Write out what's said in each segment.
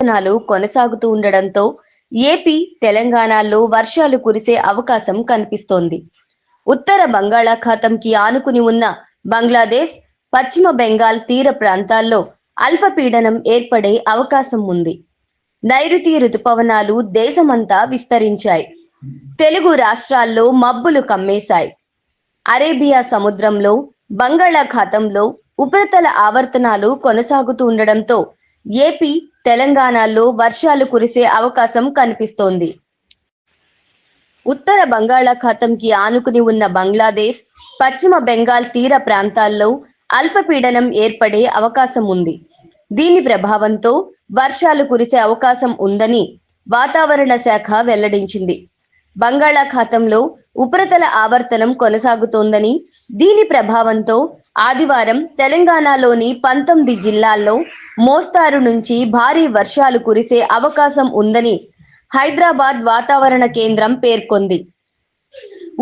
విత్తనాలు కొనసాగుతూ ఉండడంతో ఏపీ తెలంగాణలో వర్షాలు కురిసే అవకాశం కనిపిస్తోంది. ఉత్తర బంగాళాఖాతంకి ఆనుకుని ఉన్న బంగ్లాదేశ్ పశ్చిమ బెంగాల్ తీర ప్రాంతాల్లో అల్పపీడనం ఏర్పడే అవకాశం ఉంది. నైరుతి రుతుపవనాలు దేశమంతా విస్తరించాయి. తెలుగు రాష్ట్రాల్లో మబ్బులు కమ్మేశాయి. అరేబియా సముద్రంలో బంగాళాఖాతంలో ఉపరితల ఆవర్తనాలు కొనసాగుతూ ఉండడంతో ఏపీ తెలంగాణలో వర్షాలు కురిసే అవకాశం కనిపిస్తోంది. ఉత్తర బంగాళాఖాతంకి ఆనుకుని ఉన్న బంగ్లాదేశ్ పశ్చిమ బెంగాల్ తీర ప్రాంతాల్లో అల్పపీడనం ఏర్పడే అవకాశం ఉంది. దీని ప్రభావంతో వర్షాలు కురిసే అవకాశం ఉందని వాతావరణ శాఖ వెల్లడించింది. బంగాళాఖాతంలో ఉపరితల ఆవర్తనం కొనసాగుతోందని దీని ప్రభావంతో ఆదివారం తెలంగాణలోని పంతొమ్మిది జిల్లాల్లో మోస్తారు నుంచి భారీ వర్షాలు కురిసే అవకాశం ఉందని హైదరాబాద్ వాతావరణ కేంద్రం పేర్కొంది.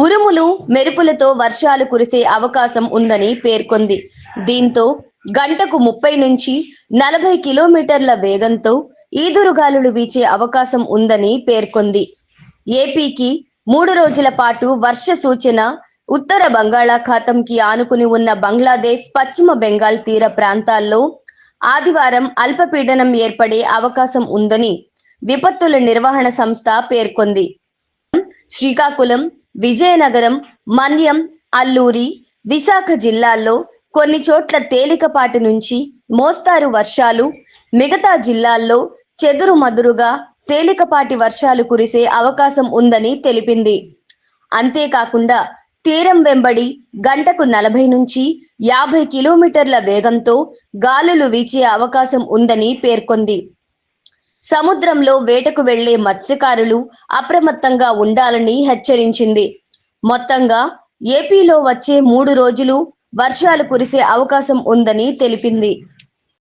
ఉరుములు మెరుపులతో వర్షాలు కురిసే అవకాశం ఉందని పేర్కొంది. దీంతో గంటకు ముప్పై నుంచి నలభై కిలోమీటర్ల వేగంతో ఈదురుగాలులు వీచే అవకాశం ఉందని పేర్కొంది. ఏపీకి మూడు రోజుల పాటు వర్ష సూచన ఉత్తర బంగాళాఖాతంకి ఆనుకుని ఉన్న బంగ్లాదేశ్ పశ్చిమ బెంగాల్ తీర ప్రాంతాల్లో ఆదివారం అల్పపీడనం ఏర్పడే అవకాశం ఉందని విపత్తుల నిర్వహణ సంస్థ పేర్కొంది. శ్రీకాకుళం విజయనగరం మన్యం అల్లూరి విశాఖ జిల్లాల్లో కొన్ని చోట్ల తేలికపాటి నుంచి మోస్తారు వర్షాలు. మిగతా జిల్లాల్లో చెదురు మదురుగా తేలికపాటి వర్షాలు కురిసే అవకాశం ఉందని తెలిపింది. అంతేకాకుండా తీరం వెంబడి గంటకు నలభై నుంచి యాభై కిలోమీటర్ల వేగంతో గాలులు వీచే అవకాశం ఉందని పేర్కొంది. సముద్రంలో వేటకు వెళ్ళే మత్స్యకారులు అప్రమత్తంగా ఉండాలని హెచ్చరించింది. మొత్తంగా ఏపీలో వచ్చే మూడు రోజులు వర్షాలు కురిసే అవకాశం ఉందని తెలిపింది.